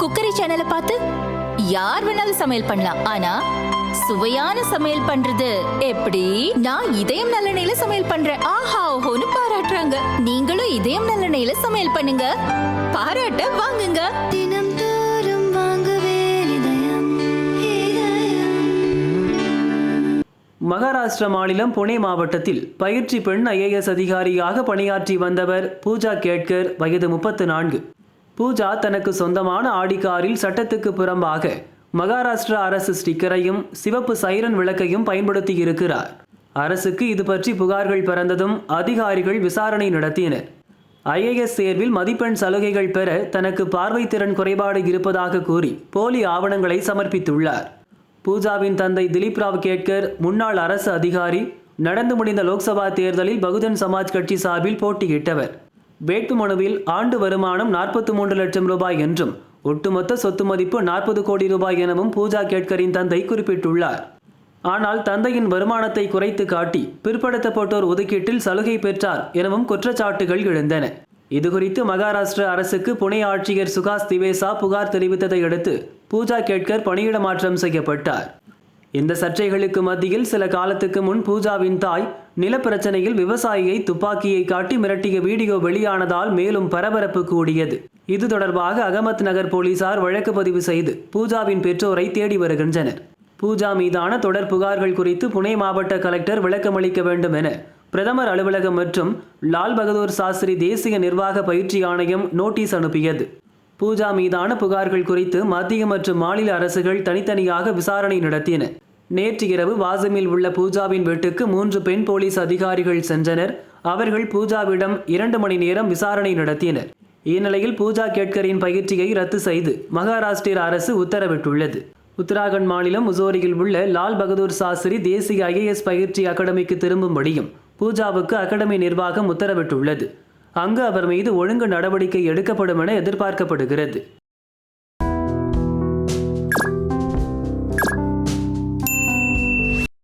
Cookery சேனலை பார்த்து யார் வேணாலும் சமையல் பண்ணலாம். ஆனா சுவையான சமையல் பண்றது எப்படி? நான் இதயம் நல்லெண்ணெயில சமையல் பண்றேன். ஆஹா ஓஹோன்னு பாராட்டுறாங்க. நீங்களும் இதயம் நல்லெண்ணெயில சமையல் பண்ணுங்க. பாராட்ட வாங்குங்க. தினம் மகாராஷ்டிரா மாநிலம் புனே மாவட்டத்தில் பயிற்சி பெண் ஐஏஎஸ் அதிகாரியாக பணியாற்றி வந்தவர் பூஜா கேட்கர் வயது முப்பத்து நான்கு. பூஜா தனக்கு சொந்தமான ஆடிக்காரில் சட்டத்துக்கு புறம்பாக மகாராஷ்டிரா அரசு ஸ்டிக்கரையும் சிவப்பு சைரன் விளக்கையும் பயன்படுத்தி இருக்கிறார் அரசுக்கு இது பற்றி புகார்கள் பிறந்ததும் அதிகாரிகள் விசாரணை நடத்தினர். ஐஏஎஸ் தேர்வில் மதிப்பெண் சலுகைகள் பெற தனக்கு பார்வை திறன் குறைபாடு இருப்பதாக கூறி போலி ஆவணங்களை சமர்ப்பித்துள்ளார். பூஜாவின் தந்தை திலீப் ராவ் கேட்கர் முன்னாள் அரசு அதிகாரி நடந்து முடிந்த லோக்சபா தேர்தலில் பகுஜன் சமாஜ் கட்சி சார்பில் போட்டியிட்டவர். வேட்புமனுவில் ஆண்டு வருமானம் நாற்பத்தி மூன்று லட்சம் ரூபாய் என்றும் ஒட்டுமொத்த சொத்து மதிப்பு நாற்பது கோடி ரூபாய் எனவும் பூஜா கேட்கரின் தந்தை குறிப்பிட்டுள்ளார். ஆனால் தந்தையின் வருமானத்தை குறைத்து காட்டி பிற்படுத்தப்பட்டோர் ஒதுக்கீட்டில் சலுகை பெற்றார் எனவும் குற்றச்சாட்டுகள் எழுந்தன. இதுகுறித்து மகாராஷ்டிர அரசுக்கு புனே ஆட்சியர் சுகாஸ் திவேசா புகார் தெரிவித்ததை அடுத்து பூஜா கேட்கர் பணியிட மாற்றம் செய்யப்பட்டார். இந்த சர்ச்சைகளுக்கு மத்தியில் சில காலத்துக்கு முன் பூஜாவின் தாய் நிலப்பிரச்சனையில் விவசாயியை துப்பாக்கியை காட்டி மிரட்டிய வீடியோ வெளியானதால் மேலும் பரபரப்பு கூடியது. இது தொடர்பாக அகமத் நகர் போலீசார் வழக்கு பதிவு செய்து பூஜாவின் பெற்றோரை தேடி வருகின்றனர். பூஜா மீதான தொடர் புகார்கள் குறித்து புனே மாவட்ட கலெக்டர் விளக்கமளிக்க வேண்டும் என பிரதமர் அலுவலகம் மற்றும் லால் பகதூர் சாஸ்திரி தேசிய நிர்வாக பயிற்சி ஆணையம் நோட்டீஸ் அனுப்பியது. பூஜா மீதான புகார்கள் குறித்து மத்திய மற்றும் மாநில அரசுகள் தனித்தனியாக விசாரணை நடத்தின. நேற்று இரவு வாசமில் உள்ள பூஜாவின் வீட்டுக்கு மூன்று பெண் போலீஸ் அதிகாரிகள் சென்றனர். அவர்கள் பூஜாவிடம் இரண்டு மணி நேரம் விசாரணை நடத்தினர். இந்நிலையில் பூஜா கேட்கரின் பயிற்சியை ரத்து செய்து மகாராஷ்டிர அரசு உத்தரவிட்டுள்ளது. உத்தராகண்ட் மாநிலம் முசோரியில் உள்ள லால் பகதூர் சாஸ்திரி தேசிய ஐஏஎஸ் பயிற்சி அகாடமிக்கு திரும்பும்படியும் பூஜாவுக்கு அகாடமி நிர்வாகம் உத்தரவிட்டுள்ளது. அங்கு அவர் மீது ஒழுங்கு நடவடிக்கை எடுக்கப்படும் என எதிர்பார்க்கப்படுகிறது.